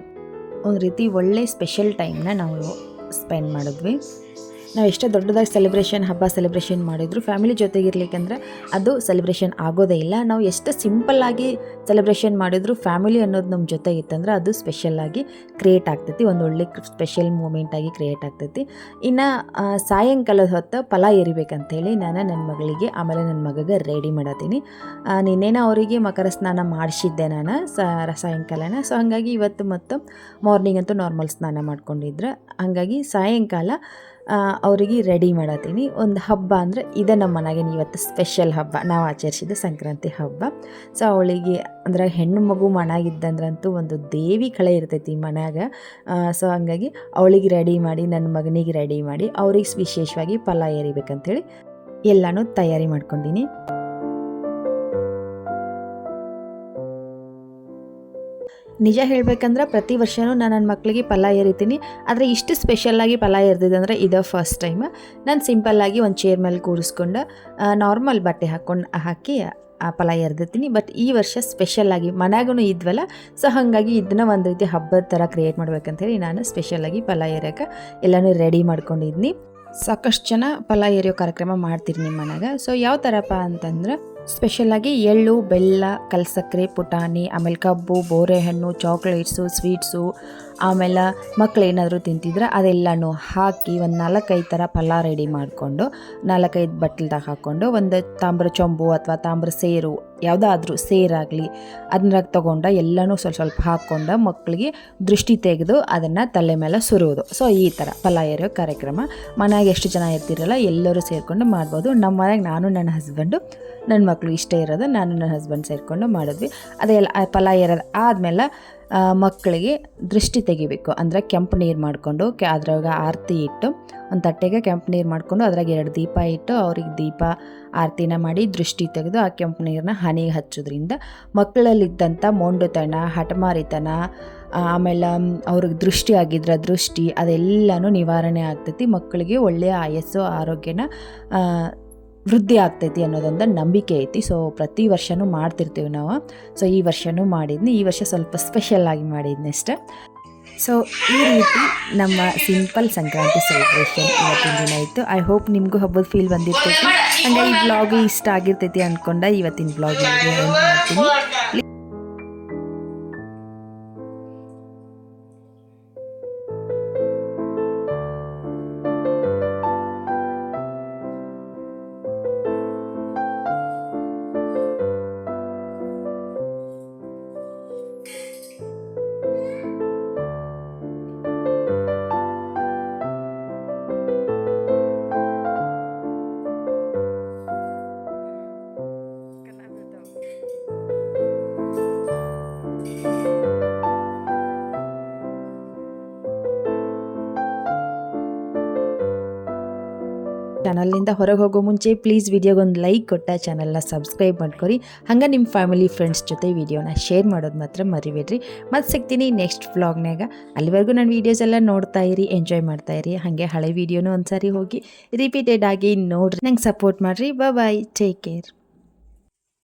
ಒಂದು ರೀತಿ ಒಳ್ಳೆ ಸ್ಪೆಷಲ್ ಟೈಮ್ನ ನಾವು ಸ್ಪೆಂಡ್ ಮಾಡಿದ್ವಿ. ನಾವು ಎಷ್ಟೇ ದೊಡ್ಡದಾಗಿ ಸೆಲೆಬ್ರೇಷನ್ ಹಬ್ಬ ಸೆಲೆಬ್ರೇಷನ್ ಮಾಡಿದ್ರು ಫ್ಯಾಮಿಲಿ ಜೊತೆಗಿರ್ಲಿಕ್ಕಂದ್ರೆ ಅದು ಸೆಲೆಬ್ರೇಷನ್ ಆಗೋದೇ ಇಲ್ಲ. ನಾವು ಎಷ್ಟು ಸಿಂಪಲ್ಲಾಗಿ ಸೆಲೆಬ್ರೇಷನ್ ಮಾಡಿದ್ರು ಫ್ಯಾಮಿಲಿ ಅನ್ನೋದು ನಮ್ಮ ಜೊತೆ ಇತ್ತಂದ್ರೆ ಅದು ಸ್ಪೆಷಲ್ಲಾಗಿ ಕ್ರಿಯೇಟ್ ಆಗ್ತೈತಿ. ಒಂದು ಒಳ್ಳೆ ಸ್ಪೆಷಲ್ ಮೂಮೆಂಟಾಗಿ ಕ್ರಿಯೇಟ್ ಆಗ್ತೈತಿ. ಇನ್ನು ಸಾಯಂಕಾಲದ ಹೊತ್ತು ಫಲ ಎರಿಬೇಕಂತೇಳಿ ನಾನು ನನ್ನ ಮಗಳಿಗೆ, ಆಮೇಲೆ ನನ್ನ ಮಗಗೆ ರೆಡಿ ಮಾಡತ್ತೀನಿ ನಿನ್ನೇನ ಅವರಿಗೆ ಮಕರ ಸ್ನಾನ ಮಾಡಿಸಿದ್ದೆ ನಾನು ಸಾಯಂಕಾಲನ. ಸೊ ಹಾಗಾಗಿ ಇವತ್ತು ಮತ್ತು ಮಾರ್ನಿಂಗ್ ಅಂತೂ ನಾರ್ಮಲ್ ಸ್ನಾನ ಮಾಡ್ಕೊಂಡಿದ್ರೆ. ಹಾಗಾಗಿ ಸಾಯಂಕಾಲ ಅವರಿಗೆ ರೆಡಿ ಮಾಡತ್ತೀನಿ. ಒಂದು ಹಬ್ಬ ಅಂದರೆ ಇದೆ ನಮ್ಮ ಮನೆಗೆ ಇವತ್ತು ಸ್ಪೆಷಲ್ ಹಬ್ಬ. ನಾವು ಆಚರಿಸಿದ ಸಂಕ್ರಾಂತಿ ಹಬ್ಬ. ಸೊ ಅವಳಿಗೆ ಅಂದ್ರೆ ಹೆಣ್ಣು ಮಗು ಮನಾಗಿದ್ದಂದ್ರಂತೂ ಒಂದು ದೇವಿ ಕಳೆ ಇರ್ತೈತಿ ಮನ್ಯಾಗ. ಸೊ ಹಂಗಾಗಿ ಅವಳಿಗೆ ರೆಡಿ ಮಾಡಿ ನನ್ನ ಮಗನಿಗೆ ರೆಡಿ ಮಾಡಿ, ಅವ್ರಿಗೆ ವಿಶೇಷವಾಗಿ ಫಲ ಏರಿಬೇಕಂತೇಳಿ ಎಲ್ಲನೂ ತಯಾರಿ ಮಾಡ್ಕೊಂಡಿನಿ. ನಿಜ ಹೇಳಬೇಕಂದ್ರೆ ಪ್ರತಿ ವರ್ಷವೂ ನಾನು ನನ್ನ ಮಕ್ಕಳಿಗೆ ಫಲ ಎರಿತೀನಿ. ಆದರೆ ಇಷ್ಟು ಸ್ಪೆಷಲ್ಲಾಗಿ ಫಲ ಏರ್ದಿದೆ ಅಂದರೆ ಇದು ಫಸ್ಟ್ ಟೈಮ್ ನಾನು ಸಿಂಪಲ್ಲಾಗಿ ಒಂದು ಚೇರ್ ಮೇಲೆ ಕೂರಿಸ್ಕೊಂಡು ನಾರ್ಮಲ್ ಬಟ್ಟೆ ಹಾಕ್ಕೊಂಡು ಹಾಕಿ, ಆ ಫಲ ಎರ್ದಿರ್ತೀನಿ. ಬಟ್ ಈ ವರ್ಷ ಸ್ಪೆಷಲ್ಲಾಗಿ ಮನ್ಯಾಗೂ ಇದ್ವಲ್ಲ ಸೊ ಹಾಗಾಗಿ ಇದನ್ನ ಒಂದು ರೀತಿ ಹಬ್ಬದ ಥರ ಕ್ರಿಯೇಟ್ ಮಾಡ್ಬೇಕಂತೇಳಿ ನಾನು ಸ್ಪೆಷಲಾಗಿ ಫಲ ಏರೋಕೆ ಎಲ್ಲನೂ ರೆಡಿ ಮಾಡ್ಕೊಂಡಿದ್ನಿ. ಸಾಕಷ್ಟು ಜನ ಫಲ ಏರಿಯೋ ಕಾರ್ಯಕ್ರಮ ಮಾಡ್ತೀರಿ ನಿಮ್ಮ ಮನ್ಯಾಗ. ಸೊ ಯಾವ ಥರಪ್ಪ ಅಂತಂದ್ರೆ ಸ್ಪೆಷಲಾಗಿ ಎಳ್ಳು ಬೆಲ್ಲ ಕಲ್ಸಕ್ಕರೆ ಪುಟಾಣಿ ಆಮೇಲೆ ಕಬ್ಬು ಬೋರೆಹಣ್ಣು ಚಾಕ್ಲೇಟ್ಸು ಸ್ವೀಟ್ಸು ಆಮೇಲೆ ಮಕ್ಕಳು ಏನಾದರೂ ತಿಂತಿದ್ರೆ ಅದೆಲ್ಲನೂ ಹಾಕಿ ಒಂದು ನಾಲ್ಕೈದು ಥರ ಪಲ್ಲ ರೆಡಿ ಮಾಡಿಕೊಂಡು, ನಾಲ್ಕೈದು ಬಟ್ಲದಾಗ ಹಾಕ್ಕೊಂಡು ಒಂದು ತಾಮ್ರ ಚೊಂಬು ಅಥವಾ ತಾಮ್ರ ಸೇರು, ಯಾವುದಾದ್ರೂ ಸೇರಾಗಲಿ ಅದನ್ನ ತೊಗೊಂಡು ಎಲ್ಲನೂ ಸ್ವಲ್ಪ ಸ್ವಲ್ಪ ಹಾಕ್ಕೊಂಡು ಮಕ್ಕಳಿಗೆ ದೃಷ್ಟಿ ತೆಗೆದು ಅದನ್ನು ತಲೆ ಮೇಲೆ ಸುರುವುದು. ಸೊ ಈ ಥರ ಫಲ ಏರೋ ಕಾರ್ಯಕ್ರಮ. ಮನೆಯಾಗ ಎಷ್ಟು ಜನ ಇರ್ತಿರಲ್ಲ, ಎಲ್ಲರೂ ಸೇರಿಕೊಂಡು ಮಾಡ್ಬೋದು. ನಮ್ಮ ಮನೆಯಾಗ ನಾನು, ನನ್ನ ಹಸ್ಬೆಂಡು ನನ್ನ ಮಕ್ಕಳು ಇಷ್ಟ ಇರೋದು, ನಾನು, ನನ್ನ ಹಸ್ಬೆಂಡ್ ಸೇರಿಕೊಂಡು ಮಾಡಿದ್ವಿ. ಅದೆಲ್ಲ ಆ ಫಲ ಏರೋದು ಆದಮೇಲೆ ಮಕ್ಕಳಿಗೆ ದೃಷ್ಟಿ ತೆಗಿಬೇಕು. ಅಂದರೆ ಕೆಂಪು ನೀರು ಮಾಡಿಕೊಂಡು ಕೆ ಅದ್ರಾಗ ಆರತಿ ಇಟ್ಟು, ಒಂದು ತಟ್ಟೆಗೆ ಕೆಂಪು ನೀರು ಮಾಡಿಕೊಂಡು ಅದ್ರಾಗ ಎರಡು ದೀಪ ಇಟ್ಟು ಅವ್ರಿಗೆ ದೀಪ ಆರತಿನ ಮಾಡಿ ದೃಷ್ಟಿ ತೆಗೆದು ಆ ಕೆಂಪು ನೀರನ್ನ ಹನಿಗೆ ಹಚ್ಚೋದ್ರಿಂದ ಮಕ್ಕಳಲ್ಲಿದ್ದಂಥ ಮೊಂಡುತನ, ಹಠಮಾರಿತನ ಆಮೇಲೆ ಅವ್ರಿಗೆ ದೃಷ್ಟಿ ಆಗಿದ್ರೆ ದೃಷ್ಟಿ ಅದೆಲ್ಲನೂ ನಿವಾರಣೆ ಆಗ್ತೈತಿ. ಮಕ್ಕಳಿಗೆ ಒಳ್ಳೆಯ ಆಯಸ್ಸು, ಆರೋಗ್ಯನ ವೃದ್ಧಿ ಆಗ್ತೈತಿ ಅನ್ನೋದೊಂದು ನಂಬಿಕೆ ಐತಿ. ಸೊ ಪ್ರತಿ ವರ್ಷನೂ ಮಾಡ್ತಿರ್ತೀವಿ ನಾವು. ಸೊ ಈ ವರ್ಷವೂ ಮಾಡಿದ್ನಿ. ಈ ವರ್ಷ ಸ್ವಲ್ಪ ಸ್ಪೆಷಲ್ ಆಗಿ ಮಾಡಿದ್ನಿ ಅಷ್ಟೆ. ಸೊ ಈ ರೀತಿ ನಮ್ಮ ಸಿಂಪಲ್ ಸಂಕ್ರಾಂತಿ ಸೆಲೆಬ್ರೇಷನ್ ಇವತ್ತಿನ ದಿನ ಇತ್ತು. ಐ ಹೋಪ್ ನಿಮಗೂ ಹಬ್ಬದ ಫೀಲ್ ಬಂದಿರ್ತೈತಿ. ಅಂದರೆ ಈ ಬ್ಲಾಗ್ ಇಷ್ಟ ಆಗಿರ್ತೈತಿ ಅಂದ್ಕೊಂಡ ಇವತ್ತಿನ ಬ್ಲಾಗ್ ಮಾಡ್ತೀನಿ ಚಾನಲ್ನಿಂದ ಹೊರಗೆ ಹೋಗೋ ಮುಂಚೆ ಪ್ಲೀಸ್ ವಿಡಿಯೋಗೊಂದು ಲೈಕ್ ಕೊಟ್ಟ ಚಾನಲ್ನ ಸಬ್ಸ್ಕ್ರೈಬ್ ಮಾಡ್ಕೊರಿ. ಹಂಗೆ ನಿಮ್ಮ ಫ್ಯಾಮಿಲಿ ಫ್ರೆಂಡ್ಸ್ ಜೊತೆ ವಿಡಿಯೋನ ಶೇರ್ ಮಾಡೋದು ಮಾತ್ರ ಮರಿಬೇಡ್ರಿ. ಮತ್ತೆ ಸಿಗ್ತೀನಿ ನೆಕ್ಸ್ಟ್ ವ್ಲಾಗ್ನಾಗ ಅಲ್ಲಿವರೆಗೂ ನನ್ನ ವೀಡಿಯೋಸ್ ಎಲ್ಲ ನೋಡ್ತಾ ಇರಿ ಎಂಜಾಯ್ ಮಾಡ್ತಾ ಇರಿ. ಹಾಗೆ ಹಳೆ ವೀಡಿಯೋನೂ ಒಂದ್ಸಾರಿ ಹೋಗಿ ರಿಪೀಟೆಡ್ ಆಗಿ ನೋಡ್ರಿ. ನಂಗೆ ಸಪೋರ್ಟ್ ಮಾಡಿರಿ. Bye take care